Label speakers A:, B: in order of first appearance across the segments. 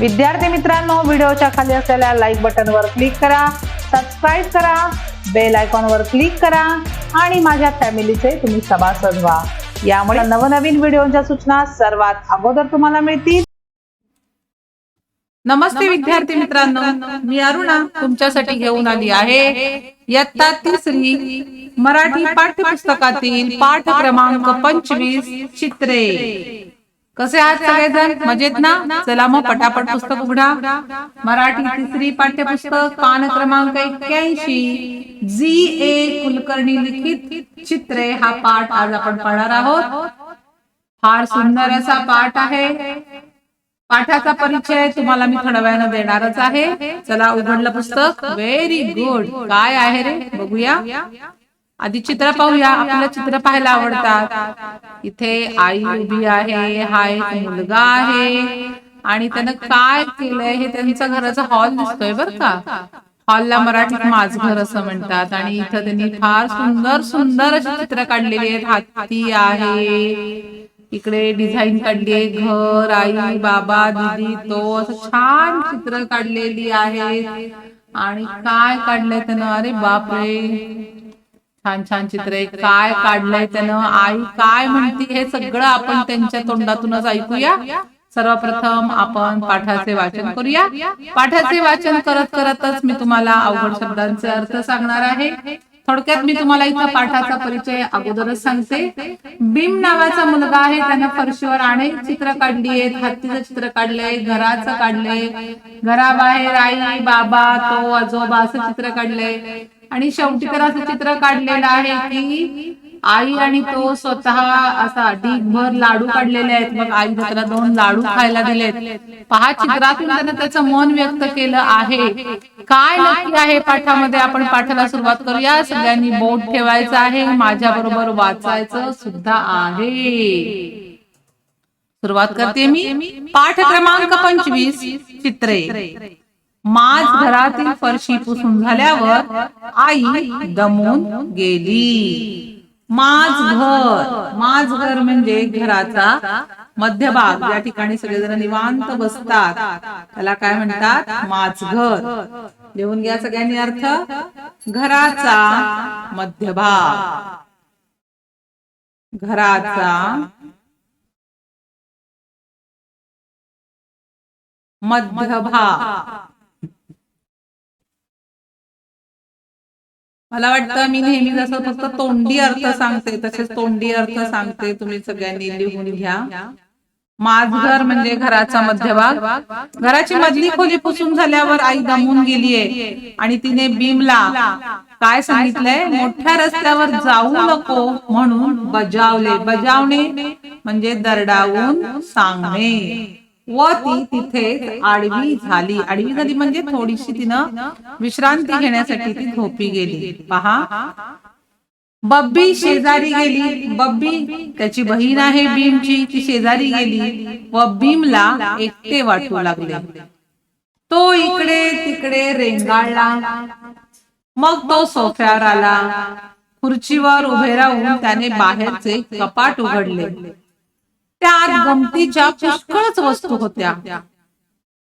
A: विद्यार्थी मित्रांनो व्हिडिओच्या खाली असलेल्या लाईक बटनवर क्लिक करा सबस्क्राईब करा बेल आयकॉनवर क्लिक करा आणि माझ्या फॅमिलीचे तुम्ही सभासद व्हा. यामुळे नवनवीन व्हिडिओच्या सूचना सर्वात अगोदर तुम्हाला मिळतील. नमस्ते विद्यार्थी मित्रांनो. मी अरुणा तुमच्यासाठी घेऊन आली आहे इयत्ता तिसरी मराठी पाठ्यपुस्तकातील पाठ क्रमांक पंचवीस चित्रे. कसे आहात सगळेजण? मजेत ना? चला मग पटापट पुस्तक उघडा. मराठी तिसरी पाठ्यपुस्तक पान क्रमांक एक्क्याऐंशी. जी ए कुलकर्णी लिखित चित्रे हा पाठ आज आपण पाहणार आहोत. फार सुंदर असा पाठ आहे. पाठाचा परिचय तुम्हाला मी थोड्या वेळानं देणारच आहे. चला उघडलं पुस्तक. व्हेरी गुड काय आहे रे? बघूया. आधी चित्र पाहूया. आपल्याला चित्र पाहायला आवडतात. इथे आई उभी आहे. हा एक मुलगा आहे. आणि त्यानं काय केलंय हे त्यांचा घराचा हॉल दिसतोय बर का. हॉलला मराठीत माझघर असं म्हणतात. आणि इथं त्यांनी फार सुंदर सुंदर अशी चित्र काढलेली आहेत. हाती आहे. इकडे डिझाईन काढली आहे. घर आई बाबा दीदी तो असं छान चित्र काढलेली आहे आणि काय काढलंय त्यानं? अरे बापरे. छान छान चित्र आहे काय काढलंय त्यानं? आई काय म्हणते हे सगळं आपण त्यांच्या तोंडातूनच ऐकूया. सर्वप्रथम आपण पाठाचे वाचन करूया. पाठाचे वाचन करत करतच मी तुम्हाला अवघड शब्दांचे अर्थ सांगणार आहे. थोडक्यात मी तुम्हाला इथं पाठाचा परिचय अगोदरच सांगते. भीम नावाचा मुलगा आहे त्यानं फरशीवर अनेक चित्र काढली आहेत. हत्तीचं चित्र काढलंय घराचं काढलंय. घराबाहेर आई बाबा तो आजोबा असं चित्र काढलंय आणि शेवटी तर असं चित्र काढलेलं आहे की आई आणि तो स्वतः असा ढीगभर लाडू काढलेले आहेत. मग आई त्याला दोन लाडू खायला दिलेत. पहा चित्रातून त्यानं त्याचं मन व्यक्त केलं आहे. काय नक्की आहे पाठामध्ये? आपण पाठाला सुरुवात करूया. सगळ्यांनी बोट ठेवायचं आहे. माझ्या बरोबर वाचायचं सुद्धा आहे. सुरुवात करते मी. पाठ क्रमांक पंचवीस चित्रे. माझ घरातील फरशी पुसून झाल्यावर आई दमून गेली. माझ घर माझ घर म्हणजे घराचा मध्यभाग. या ठिकाणी सगळेजण निवांत बसतात. त्याला काय म्हणतात? माझ घर लिहून घ्या सगळ्यांनी अर्थ. घराचा मध्यभाग. घराचा मध्यभाग. मला वाटतं मी नेहमी जसं फक्त तोंडी अर्थ सांगते तसेच तोंडी अर्थ सांगते तुम्ही सगळ्यांनी लिहून घ्या. माझ घर म्हणजे घराचा मध्यभाग. घराची मधली खोली पुसून झाल्यावर आई दमून गेलीये. आणि तिने भीमला काय सांगितलंय? मोठ्या रस्त्यावर जाऊ नको म्हणून बजावले. बजावणे म्हणजे दरडावून सांगणे. व ती तिथे आडवी झाली. आडवी झाली म्हणजे थोडीशी तिनं विश्रांती घेण्यासाठी ती झोपी गेली. पहा. बब्बी शेजारी गेली. बब्बी त्याची बहीण आहे भीमची. ती शेजारी गेली व भीमला एकटे वाटू लागले. तो इकडे तिकडे रेंगाळला. मग तो सोफ्यावर आला. खुर्चीवर उभे राहून त्याने बाहेरचे कपाट उघडले. त्यात गमतीच्या पुष्कळच वस्तू होत्या.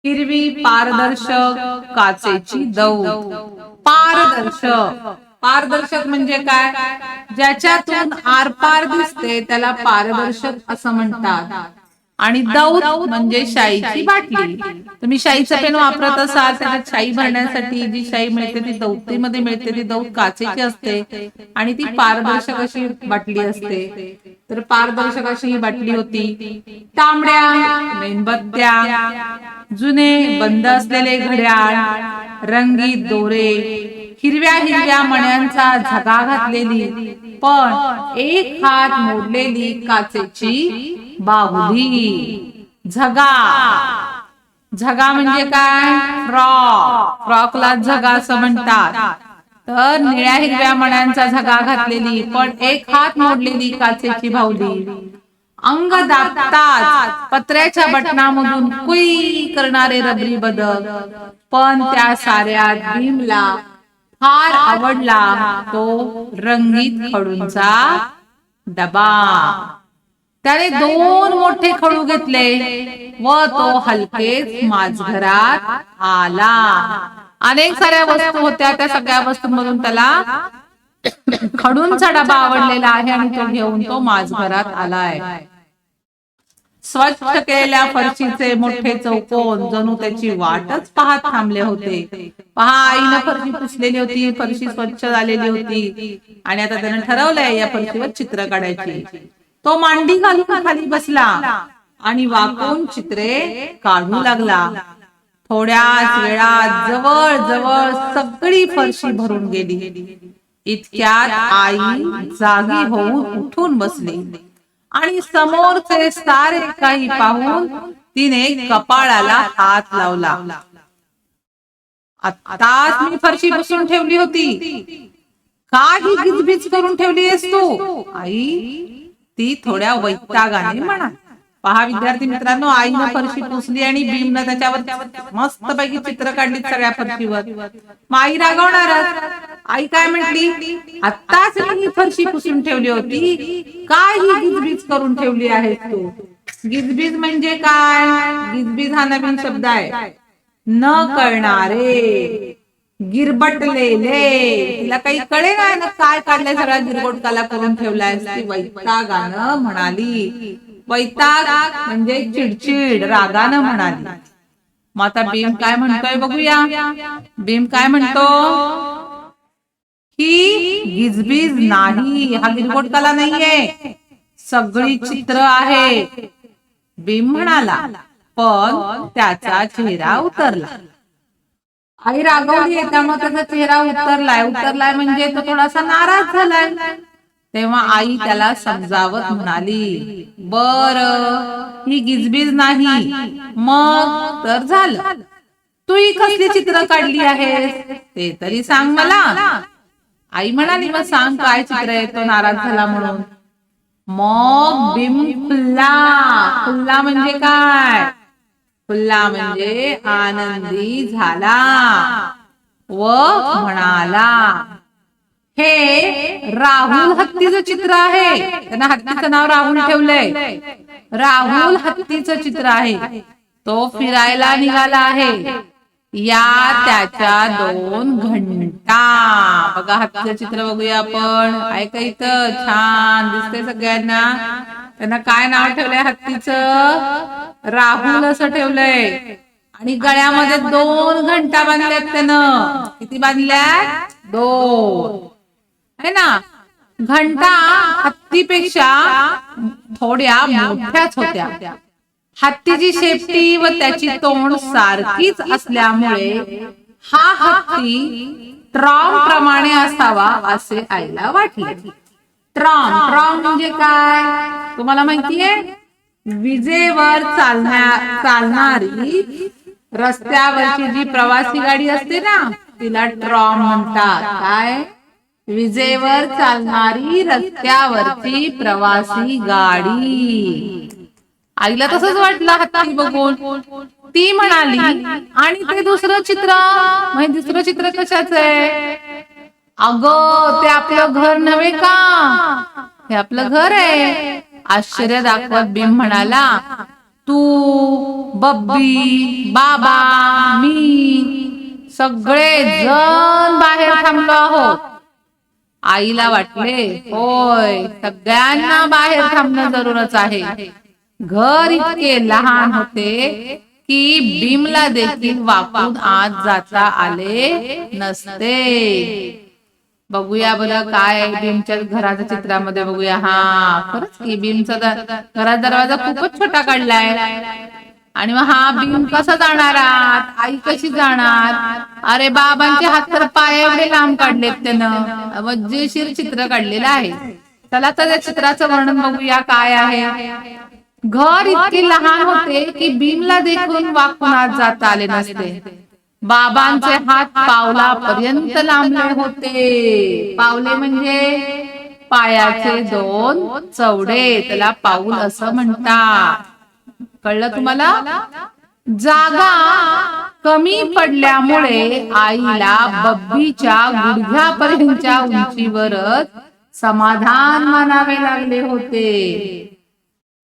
A: हिरवी पारदर्शक काचेची दौ पारदर्शक. पारदर्शक म्हणजे काय? ज्याच्यातून आरपार दिसते त्याला पारदर्शक असं म्हणतात. आणि दौत म्हणजे शाईची बाटली. तुम्ही शाईचं पेन वापरत असाल त्याच्यात शाई भरण्यासाठी जी शाई मिळते ती दौतीमध्ये मिळते ती दौत काचेची असते. आणि ती पारदर्शक अशी बाटली असते. तर पारदर्शक अशी ही बाटली होती. तांबड्या मेणबत्त्या जुने बंद असलेले घड्याळ रंगीत दोरे हिरव्या हिरव्या मण्यांचा झगा घातलेली पण एक हात मोडलेली काचेची बाहुली. झगा. झगा म्हणजे काय? फ्रॉक. फ्रॉकला झगा असं म्हणतात. तर निळ्या हिरव्या मण्यांचा झगा घातलेली पण एक हात मोडलेली काचेची बाहुली. अंग दाबतात पत्र्याच्या बटनामधून कुई करणारे रबरी बदल पण त्या साऱ्या भीमला फार आवडला तो रंगीत खडूंचा डबा. त्याने दोन मोठे खडू घेतले व तो हलकेच माझघरात आला. अनेक साऱ्या वस्तू होत्या त्या सगळ्या वस्तूंमधून त्याला खडूंचा डबा आवडलेला आहे आणि तो घेऊन तो माझघरात आलाय. स्वच्छ केलेल्या फरशीचे मोठे चौकोन जणू त्याची वाटच पाहत थांबले होते. पहा आईनं फरशी पुसलेली होती फरशी स्वच्छ झालेली होती. आणि आता त्यानं ठरवलंय या फरशीवर चित्र काढायची. तो मांडी घालून खाली बसला आणि वाकून चित्रे काढू लागला. थोड्याच वेळात जवळ जवळ सगळी फरशी भरून गेली. इतक्यात आई जागी होऊन उठून बसली. आणि समोरचे सारे काही पाहून तिने कपाळाला हात लावला. आताच मी फरशी बसून ठेवली होती. का ही गिजबिज करून ठेवली आहेस तू? आई ती थोड्या वैतागाने म्हणा पहा विद्यार्थी मित्रांनो आईनं फरशी पुसली आणि भीमनं त्याच्यावर मस्त पैकी चित्र काढली सगळ्या फरशीवर. मग आई रागवणारच. आई काय म्हटली? आत्ताच ही फरशी पुसून ठेवली होती. काय ही गिजबीज करून ठेवली आहेस तू? गिजबीज म्हणजे काय? गिजबीज हा नवीन शब्द आहे. न कळणारे. गिरबटलेले. तिला काही कळे ना काय काढलंय सगळ्या गिरबोटकाला करून ठेवलाय ती वैतागानं म्हणाली. वैताग म्हणजे चिडचिड रागानं म्हणाली. मग आता भीम काय म्हणतोय बघूया. भीम काय म्हणतो? ही गिजबीज नाही हा गिरबोटकाला नाहीये. सगळी चित्र आहे. भीम म्हणाला पण त्याचा चेहरा उतरला. आई रागवली त्यामुळे त्याचा चेहरा उतरलाय. उतरलाय म्हणजे तो थोडासा नाराज झालाय. तेव्हा आई त्याला समजावत म्हणाली बर ही गिजबीज नाही मग तर झालं. तू ही कसली चित्र काढली आहेस? ते तरी सांग मला. आई म्हणाली मग सांग काय चित्र आहे तो नाराज झाला म्हणून. मग बिम खुल्ला. खुल्ला. म्हणजे काय? खुल्ला म्हणजे आनंदी झाला. व म्हणाला हे राहुल हत्तीचं चित्र आहे. त्यांना हत्तीचं नाव राहुल ठेवलंय. राहुल हत्तीचं चित्र आहे. तो फिरायला निघाला आहे. या त्याच्या दोन घंटा. बघा हत्तीचं चित्र बघूया आपण. ऐका इथं. छान दिसते सगळ्यांना. त्यांना काय नाव ठेवलंय हत्तीचं? राहुल असं ठेवलंय. आणि गळ्यामध्ये दोन घंटा बांधल्यात त्यानं. किती बांधल्यात? दोन. है ना? घंटा हत्तीपेक्षा थोड्या मोठ्याच होत्या. हत्तीची शेपटी व त्याची तोंड सारखीच असल्यामुळे हा हत्ती ट्रॉम प्रमाणे असावा असे आईला वाटले. ट्रॉम ट्रॉम म्हणजे काय? तुम्हाला माहितीये विजेवर चालण्या चालणारी रस्त्यावरची जी प्रवासी गाडी असते ना तिला ट्रॉम म्हणतात. काय? विजेवर चालणारी रस्त्यावरची प्रवासी गाडी. आईला तसंच वाटलं हत्ती बघून. ती म्हणाली आणि ते दुसरं चित्र? म्हणजे दुसरं चित्र कशाच आहे? अग ते आपलं घर नव्हे का? हे आपलं घर आहे. आश्चर्य दाखवत भीम म्हणाला तू बब्बी बाबा मी सगळे जण बाहेर थांबलो आहोत. आईला वाटले होय सगळ्यांना बाहेर थांबणं जरूरच आहे. घर इतके लहान होते की भीमला देखील वाकून आत जाता आले नसते. बघूया बरं काय भीमच्या घराच्या चित्रामध्ये. बघूया. हा खरंच की भीमचा घराचा दरवाजा खूपच छोटा काढलाय. आणि मग हा भीम कसा जाणार आत? आई कशी जाणार? अरे बाबांचे हात तर पाय एवढे लांब काढलेत त्यानं. मजेशीर चित्र काढलेलं आहे. चला तर चित्राचं वर्णन बघूया काय आहे. घर इतके लहान होते की भीमला देखून वाकून आत जाता आले नसते. बाबांचे हात पावलापर्यंत लांबले होते. पावले म्हणजे पायाचे दोन चवडे त्याला पाऊल असं म्हणतात. कळलं तुम्हाला? जागा कमी पडल्यामुळे आईला बब्बीच्या गुडघ्यापर्यंतच्या उंचीवरच समाधान मानावे लागले होते.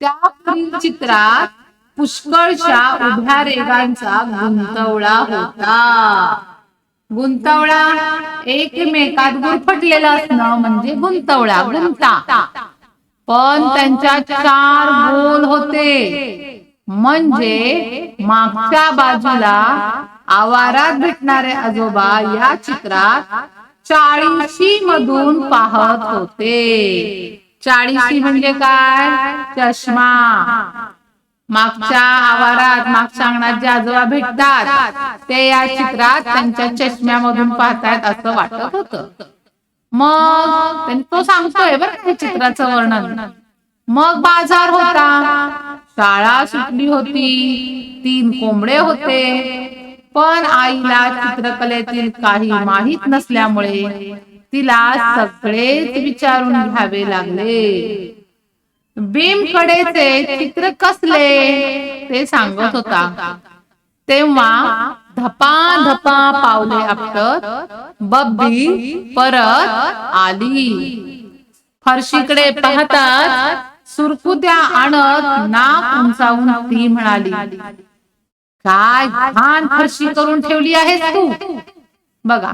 A: त्या चित्रात पुष्कळशा उभ्या रेगांचा गुंतवळा होता. गुंतवळा एकमेकात गुरफटलेला असणं म्हणजे गुंतवळा गुंता. पण त्यांच्या चार गोल होते. म्हणजे मागच्या बाजूला आवारात भेटणारे आजोबा या चित्रात चाळीशी मधून पाहत होते. चाळीशी म्हणजे काय? चष्मा. मागच्या आवारात मागच्या अंगणात जे आजोबा भेटतात ते या चित्रात त्यांच्या चष्म्यामधून पाहतायत असं वाटत होतं. मग तो सांगतोय बरं चित्राचं वर्णन. मग बाजार होता. शाळा सुटली होती. तीन कोंबडे होते. पण आईला चित्रकलेतील काही माहीत नसल्यामुळे तिला सगळेच विचारून घ्यावे लागले. भीमकडेचे चित्र कसले? ते सांगत होता. तेव्हा धपा धपा पावले आपटत बब्बी परत आली. फरशीकडे पाहतात सुरकुत्या आणत नाक उंचावून ती म्हणाली काय घाण फरशी करून ठेवली आहेस तू? बघा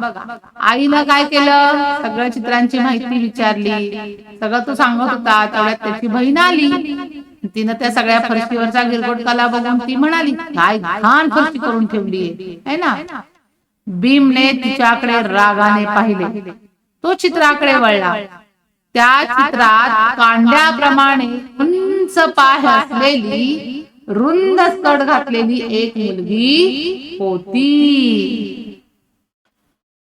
A: आईनं काय केलं? सगळ्या चित्रांची माहिती विचारली. सगळं तो सांगत होता तेवढ्यात त्याची बहीण आली. तिनं त्या सगळ्या फरशीवरचा गिरगोटकाला बघून ती म्हणाली काय घाण फरशी करून ठेवली आहे ना? भीमने तिच्याकडे रागाने पाहिले. तो चित्राकडे वळला. त्या चित्रात कांड्याप्रमाणे उंच पाय असलेली रुंद स्कर्ट घातलेली एक मुलगी होती.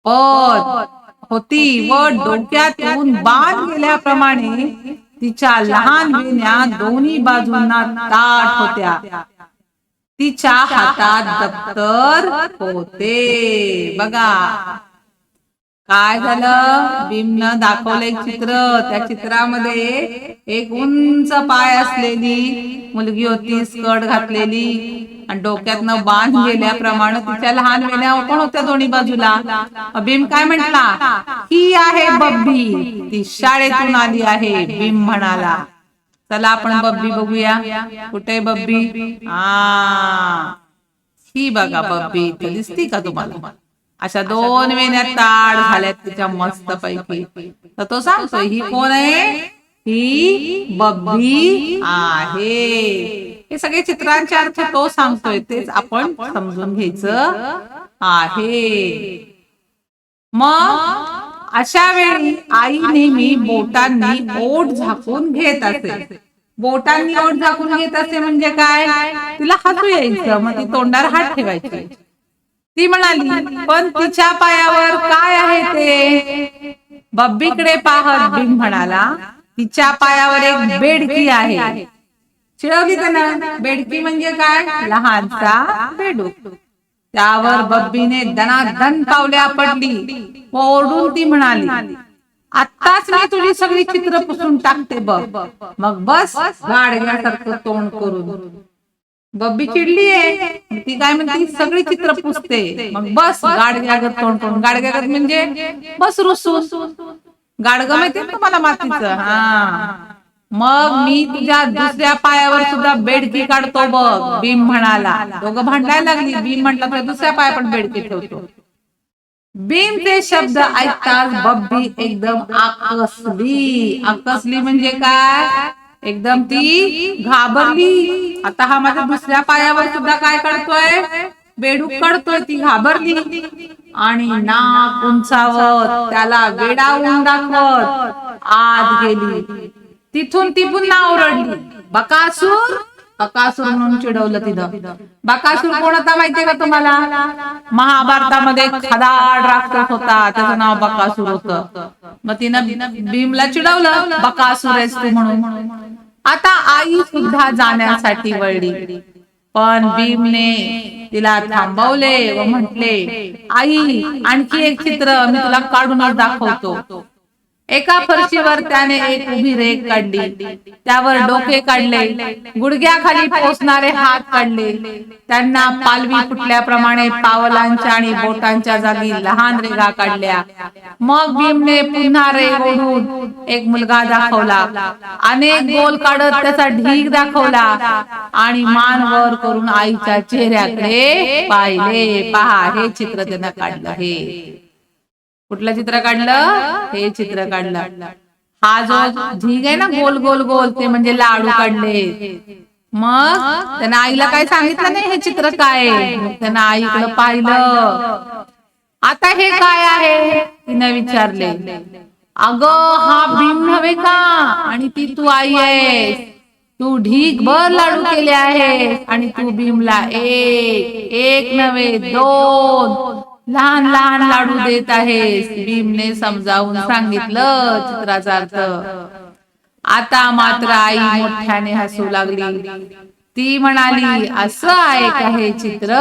A: पद होती व डोक्यातून बाण गेल्याप्रमाणे तिच्या लहान वेण्या दोन्ही बाजूंना ताट होत्या. तिच्या हातात दप्तर होते. बघा. काय झालं? भीमनं दाखवलं एक चित्र. त्या चित्रामध्ये एक उंच पाय असलेली मुलगी होती स्कर्ट घातलेली. आणि डोक्यातनं बांध गेल्याप्रमाणे तिच्या लहान वेण्या पण होत्या दोन्ही बाजूला. भीम काय म्हंटला? ही आहे बब्बी. ती शाळेतून आली आहे भीम म्हणाला. चला आपण बब्बी बघूया. कुठे बब्बी? आ ही. बघा बब्बी. दिसती का तुम्हाला? अशा दोन वेण्या ताड झाल्यात तिच्या मस्त पैकी तर तो सांगतो ही कोण आहे? ही बब्बी आहे. हे सगळे चित्रांचे अर्थ तो सांगतोय तेच आपण समजून घ्यायचं आहे. मग अशा वेळी आई नेहमी बोटांनी ओठ झाकून घेत असे. बोटांनी ओठ झाकून घेत असे म्हणजे काय? तिला हसू यायचं मग ती तोंडावर हात ठेवायची. ती म्हणाली पण तिच्या पायावर काय आहे ते? बब्बीकडे पाहत भीम म्हणाला तिच्या पायावर एक बेडकी आहे. चिळवली त्यानं बेडकी म्हणजे काय? लहानसा बेडू त्यावर बब्बीने दनादन पावल्या पडली ओरडून ती म्हणाली आत्ताच मी तुझी सगळी चित्र पुसून टाकते बघ. मग बस गाडग्यासारखं तोंड करून. बब्बी चिडली आहे ती काय म्हणते? सगळी चित्र पुसते. मग बस गाडग्यागत तोंड करून. गाडग्यागत म्हणजे बस रुसून. गाडग माहिती तुम्हाला मातीचं? हा. मग मी तुझ्या दुसऱ्या पायावर सुद्धा बेडकी काढतो बघ. भीम म्हणाला. दोघं भांडायला लागली. भीम म्हटलं तर दुसऱ्या पायावर बेडकी ठेवतो. भीमचे शब्द ऐकताच बब्बी एकदम आकसली. आकसली म्हणजे काय? एकदम ती घाबरली. आता हा माझ्या दुसऱ्या पायावर सुद्धा काय करतोय? बेडूक काढतोय ती घाबरली. आणि नाक उंचावत त्याला वेडावून दाखवत आत गेली. तिथून ती पुन्हा ओरडली बकासूर? बकासूर म्हणून चिडवलं तिथं. बकासूर कोण होता माहितीये का तुम्हाला? महाभारतामध्ये खदाड राक्षस होता. त्याचं नाव बकासूर होतं. मग तिनं भीमला चिडवलं. बकासूर आहेस तू म्हणून. आता आई सुद्धा जाण्यासाठी वळली. पण भीमने तिला थांबवले व म्हटले आई आणखी एक चित्र मी तुला काढूनच दाखवतो. एका फरशीवर त्याने एक उभी रेख काढली. त्यावर डोके काढले. गुडघ्याखाली पोचणारे हात काढले. त्यांना पालवी फुटल्याप्रमाणे पावलांच्या आणि बोटांच्या जागी लहान रेगा काढल्या. मग भीमने पुन्हा रेग ओढून एक मुलगा दाखवला. अनेक गोल काढत त्याचा ढीग दाखवला. आणि मान वर करून आईच्या चेहऱ्याकडे पाहिले. पहा हे चित्र त्यानं काढलं हे. कुठलं चित्र काढलं? हे चित्र काढलं. हा जो ढीग आहे ना गोल गोल गोल ते म्हणजे लाडू काढले. मग त्यानं आईला काय सांगितलं नाही हे चित्र काय आहे? त्यानं आईकडे पाहिलं. आता हे काय आहे? तिने विचारले. अग हा भीम नव्हे का? आणि ती तू आई आहे तू ढीक भर लाडू केले आहे आणि तू भीमला एक एक नव्हे दोन. लहान लहान लाडू देत आहेस भीमने समजावून सांगितलं चित्राचा अर्थ. आता मात्र आई मोठ्याने हसू लागली. ती म्हणाली असं आहे का हे चित्र?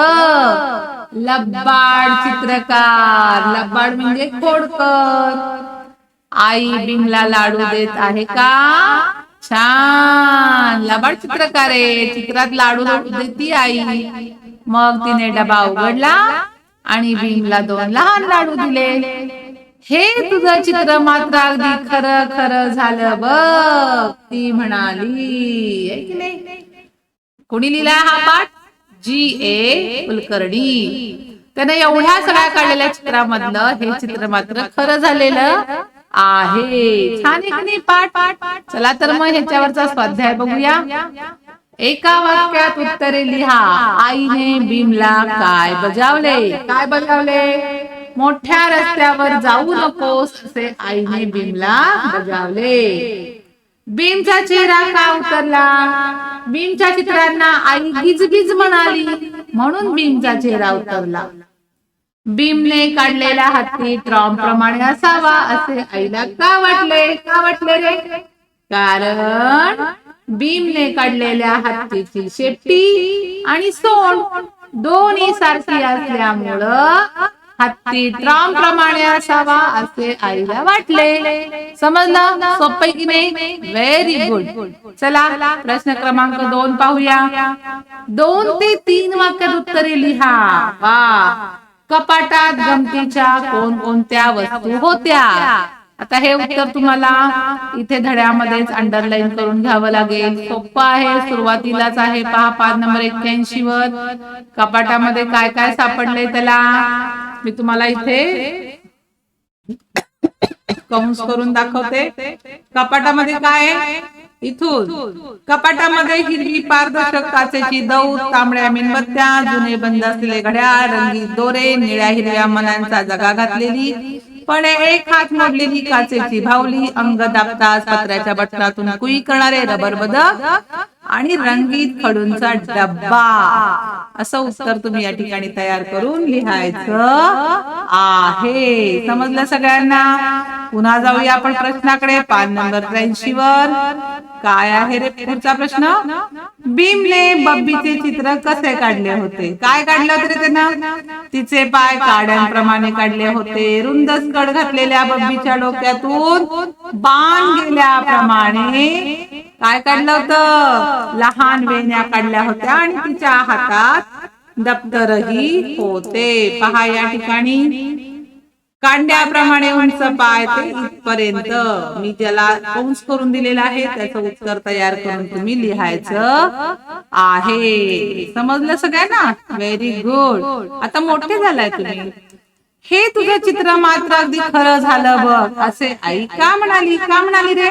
A: लब्बाड चित्रकार. लब्बाड म्हणजे खोडकर. आई भीमला लाडू देत आहे का? छान. लबाड चित्रकार आहे. चित्रात लाडू देती आई. मग तिने डबा उघडला. आणि भीमला दोन लहान लाडू दिले. हे तुझं चित्र मात्र अगदी खरं खरं झालं बघ ती म्हणाली. कोणी लिहिला हा पाठ? जी ए कुलकर्णी. त्याने एवढ्या सगळ्या काढलेल्या चित्रामधलं हे चित्र मात्र खरं झालेलं आहे. छान आहे की नाही पाठ? चला तर मग ह्याच्यावरचा स्वाध्याय बघूया. एका वाक्यात उत्तरे लिहा. आईने भीमला काय बजावले? काय बजावले? मोठ्या रस्त्यावर जाऊ नकोस असे आईने भीमला बजावले. भीमचा चेहरा का उतरला? भीमच्या चित्रांना आई गिजगिज म्हणाली. म्हणून भीमचा चेहरा उतरला. भीमने काढलेला हत्ती ट्रॉम प्रमाणे असावा असे आईला का वाटले? का वाटले रे? कारण भीमने काढलेल्या हत्तीची शेपटी आणि सोंड दोन्ही सारखी असल्यामुळं हत्ती ट्राम प्रमाणे असावा असे आईला वाटले. समजलं? सोपं की नाही? व्हेरी गुड चला प्रश्न क्रमांक दोन पाहूया. दोन ते तीन वाक्यात उत्तरे लिहा. वा. कपाटात गमतीच्या कोणकोणत्या वस्तू होत्या? आता हे उत्तर तुम्हाला इथे धड्यामध्येच अंडरलाईन करून घ्यावं लागेल. सोप्पा आहे सुरुवातीलाच आहे. पहा पाच नंबर एक्क्याऐंशी वर. कपाटामध्ये काय काय सापडलंय त्याला? मी तुम्हाला इथे कंस करून दाखवते. कपाटामध्ये काय? इथून. कपाटामध्ये हिरवी पारदर्शक काचेची दौ तांबड्या मेणबत्त्या जुने बंद असलेले घड्याळ रंगीत दोरे निळ्या हिरव्या मनांचा जगा घातलेली पण एक हात मोडलेली काचेची भावली अंग दाबतास पत्र्याच्या बटनातून कुई करणारे रबर बदक आणि रंगीत खडूंचा डब्बा. असं उत्तर तुम्ही या ठिकाणी तयार करून लिहायचं आहे. समजलं सगळ्यांना? पुन्हा जाऊया आपण प्रश्नाकडे. पाच नंबर त्र्याऐंशी वर. काय आहे रे पुढचा प्रश्न? भीमने बब्बीचे चित्र कसे काढले होते? काय काढलं होते रे त्यानं? तिचे पाय काड्यांप्रमाणे काढले होते. रुंद स्कड घातलेल्या बब्बीच्या डोक्यातून बाण गेल्याप्रमाणे. काय काढलं होतं? लहान वेण्या काढल्या होत्या आणि तिच्या हातात दप्तरही होते. पहा या ठिकाणी कांड्याप्रमाणे उंच पाय ते इथपर्यंत. मी ज्याला कंस करून दिलेला आहे त्याचं उत्तर तयार करून तुम्ही लिहायचं आहे. समजलं सगळ्यांना? व्हेरी गुड आता मोठे झालाय तुम्ही. हे तुझं चित्र मात्र अगदी खरं झालं बघ. असे आई का म्हणाली? का म्हणाली रे?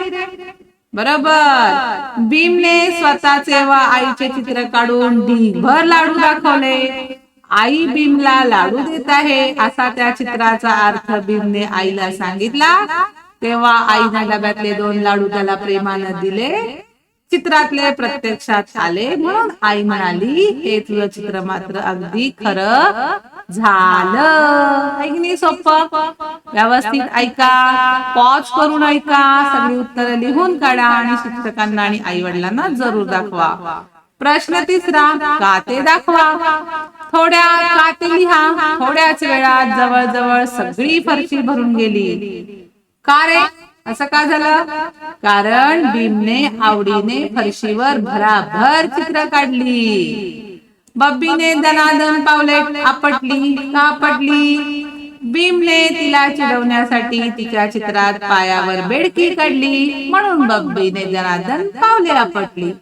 A: बरोबर. भीमने स्वतःचे व आईचे चित्र काढून ढीगभर लाडू दाखवले. आई भीमला लाडू देत आहे असा त्या चित्राचा अर्थ भीमने आईला सांगितला. तेव्हा आईने डब्यातले दोन लाडू त्याला प्रेमानं दिले. चित्रातले प्रत्यक्षात आले म्हणून आई म्हणाली हे तुझं चित्र मात्र अगदी खरं. झालं. सोपं. व्यवस्थित ऐका. पॉज करून ऐका. सगळी उत्तरं लिहून काढा आणि शिक्षकांना आणि आई वडिलांना जरूर दाखवा. प्रश्न तिसरा काते दाखवा. थोड्या काते लिहा. थोड्याच वेळात जवळजवळ सगळी फरशी भरून गेली. का रे? असं का झालं? कारण भीमने आवडीने फरशीवर भराभर चित्र काढली. बब्बीने दनादन पावले आपटली का आपटली भीमने तिला चिडवण्यासाठी तिच्या चित्रात पायावर बेडकी काढली म्हणून बब्बीने दनादन पावले आपटली.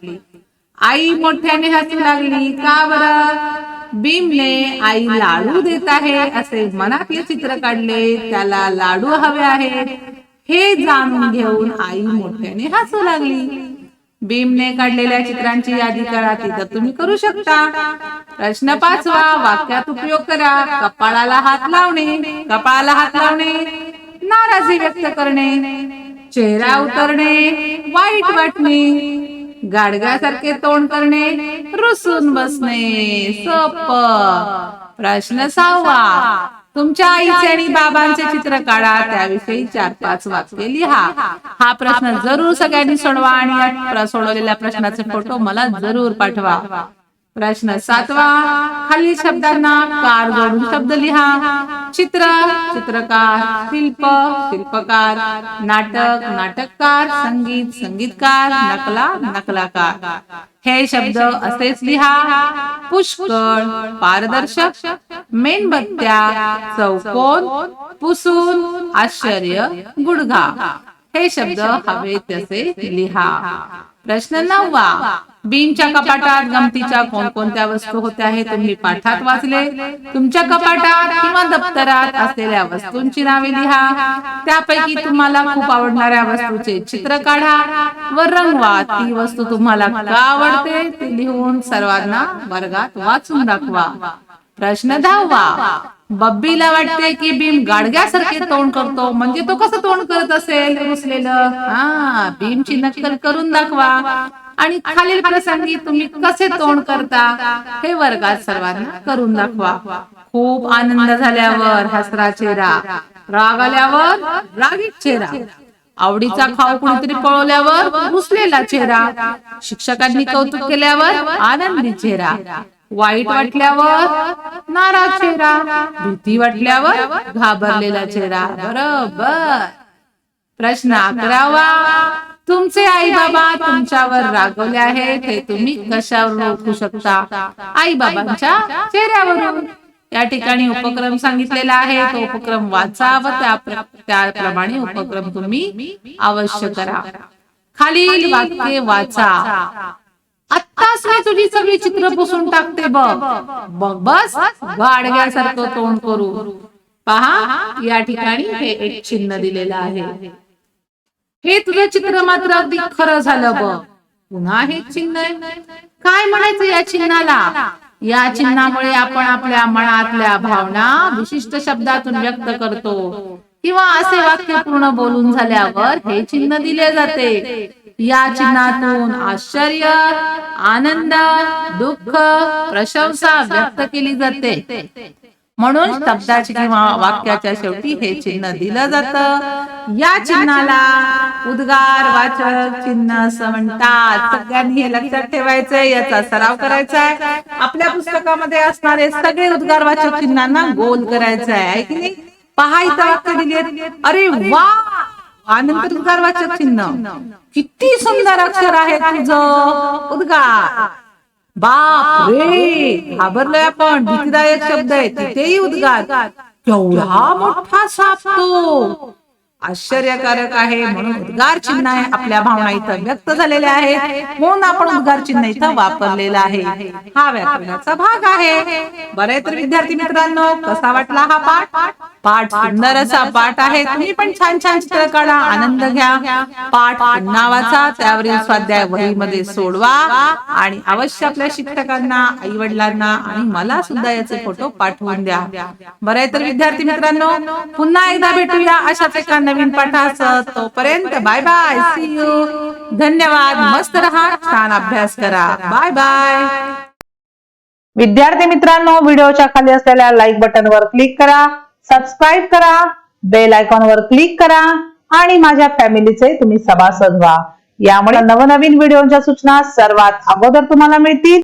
A: आई मोठ्याने हसू लागली का बर? भीमने आई लाडू देत आहे असे मनातले चित्र काढले त्याला लाडू हवे आहेत. हे जाणून घेऊन आई मोठ्याने हसू लागली. भीमने काढलेल्या चित्रांची यादी करा ती तर तुम्ही करू शकता. प्रश्न पाचवा वाक्यात उपयोग करा. कपाळाला हात लावणे कपाळाला हात लावणे. नाराजी व्यक्त करणे चेहरा उतरणे वाईट वाटणे गाडग्यासारखे तोंड करणे रुसून बसणे. सोप. प्रश्न सहावा तुमच्या आईचे आणि बाबांचे चित्र काढा त्याविषयी चार पाच वाक्य लिहा. हा प्रश्न जरूर सगळ्यांनी सोडवा आणि सोडवलेल्या प्रश्नाचे फोटो मला जरूर पाठवा. प्रश्न सातवा खालील शब्दांना कार जोडून शब्द लिहा. चित्र चित्रकार शिल्प शिल्पकार नाटक नाटककार संगीत संगीतकार नकला नकलाकार. हे शब्द असेच लिहा. पुष्कळ पारदर्शक मेणबत्त्या चौकोन पुसून आश्चर्य गुडघा. हे शब्द हवे तसे लिहा. प्रश्न नववा. बीनच्या कपाटात गमतीच्या कोणकोणत्या वस्तू होत्या हे तुम्ही पाठात वाचले. तुमच्या कपाटात किंवा दप्तरात असलेल्या वस्तूंची नावे लिहा. त्यापैकी तुम्हाला खूप आवडणाऱ्या वस्तूचे चित्र काढा व रंगवा. ती वस्तू तुम्हाला का आवडते ते लिहून सर्वांना वर्गात वाचून दाखवा. प्रश्न दहावा बब्बीला वाटते की भीम गाडग्यासारखे तोंड करतो. म्हणजे तो कसं तोंड करत असेल? रुसलेलं. हा भीमची नक्कल करून दाखवा. आणि खालील प्रसंगी तुम्ही कसे तोंड करता हे वर्गात सर्वांना करून दाखवा. खूप आनंद झाल्यावर हसरा चेहरा. राग आल्यावर रागीट चेहरा. आवडीचा खाऊ कुणीतरी पळवल्यावर रुसलेला चेहरा. शिक्षकांनी कौतुक केल्यावर आनंदी चेहरा. वाईट वाटल्यावर नाराज चेहरा भीती वाटल्यावर घाबरलेला चेहरा. बरोबर. प्रश्न अकरावा तुमचे आई बाबा तुमच्यावर रागवले आहेत हे तुम्ही कशावर ओळखू शकता? आई बाबांच्या चेहऱ्यावरून. या ठिकाणी उपक्रम सांगितलेला आहे तो उपक्रम वाचा व त्या त्याप्रमाणे उपक्रम तुम्ही अवश्य करा. खालील वाक्य वाचा. आत्ताच मी तुझी सगळी चित्र पुसून टाकते बघ. बघ बस गाडग्यासारखं तोंड करू. पहा या ठिकाणी हे एक चिन्ह दिलेलं आहे. हे तुझं चित्र मात्र अगदी खरं झालं बघ. पुन्हा हे चिन्ह काय म्हणायचं या चिन्हाला? या चिन्हामुळे आपण आपल्या मनातल्या भावना विशिष्ट शब्दातून व्यक्त करतो. किंवा असे वाक्य पूर्ण बोलून झाल्यावर हे चिन्ह दिले जाते. या चिन्हातून आश्चर्य आनंद दुःख प्रशंसा व्यक्त केली जाते. म्हणून शब्दाची किंवा वाक्याच्या शेवटी हे चिन्ह दिलं जात. या चिन्हाला उद्गार वाचक चिन्ह असं म्हणतात. सगळ्यांनी हे लक्षात ठेवायचंय याचा सराव करायचा आहे आपल्या पुस्तकामध्ये असणारे सगळे उद्गार वाचक चिन्हांना गोल करायचं आहे की नाही? पहा इथं वाक्य दिले अरे वा! आनंद उद्गारवाचक चिन्ह. किती सुंदर अक्षर आहे तुझं. उद्गार. बाप रे घाबरलोय आपण. भीतीदायक शब्द आहे. तिथेही उद्गार. केवढा मोठा साप तो. आश्चर्यकारक आहे म्हणून उद्गार चिन्ह आहे आपल्या भावना इथं व्यक्त झालेल्या आहेत. म्हणून आपण उद्गार चिन्ह इथं वापरलेला आहे. हा व्याकरणाचा भाग आहे. बरे तर विद्यार्थी मित्रांनो कसा वाटला हा पाठ? पाठ? सुंदर असा पाठ आहे. तुम्ही पण छान छान चित्र काढा आनंद घ्या. पाठ पुन्हा वाचा त्यावरील स्वाध्याय वहीमध्ये सोडवा. आणि अवश्य आपल्या शिक्षकांना आई वडिलांना आणि मला सुद्धा याचे फोटो पाठवून द्या. बरे तर विद्यार्थी मित्रांनो पुन्हा एकदा भेटूया अशाच एका नवीन पाठासह तोपर्यंत बाय बाय सी यू धन्यवाद. मस्त रहा. छान अभ्यास करा. बाय बाय विद्यार्थी मित्रांनो व्हिडिओच्या खाली असलेल्या लाईक बटनवर क्लिक करा. सबस्क्राईब करा. बेल आयकॉनवर क्लिक करा. आणि माझ्या फॅमिलीचे तुम्ही सभासद व्हा. यामुळे नवनवीन व्हिडिओच्या सूचना सर्वात अगोदर तुम्हाला मिळतील.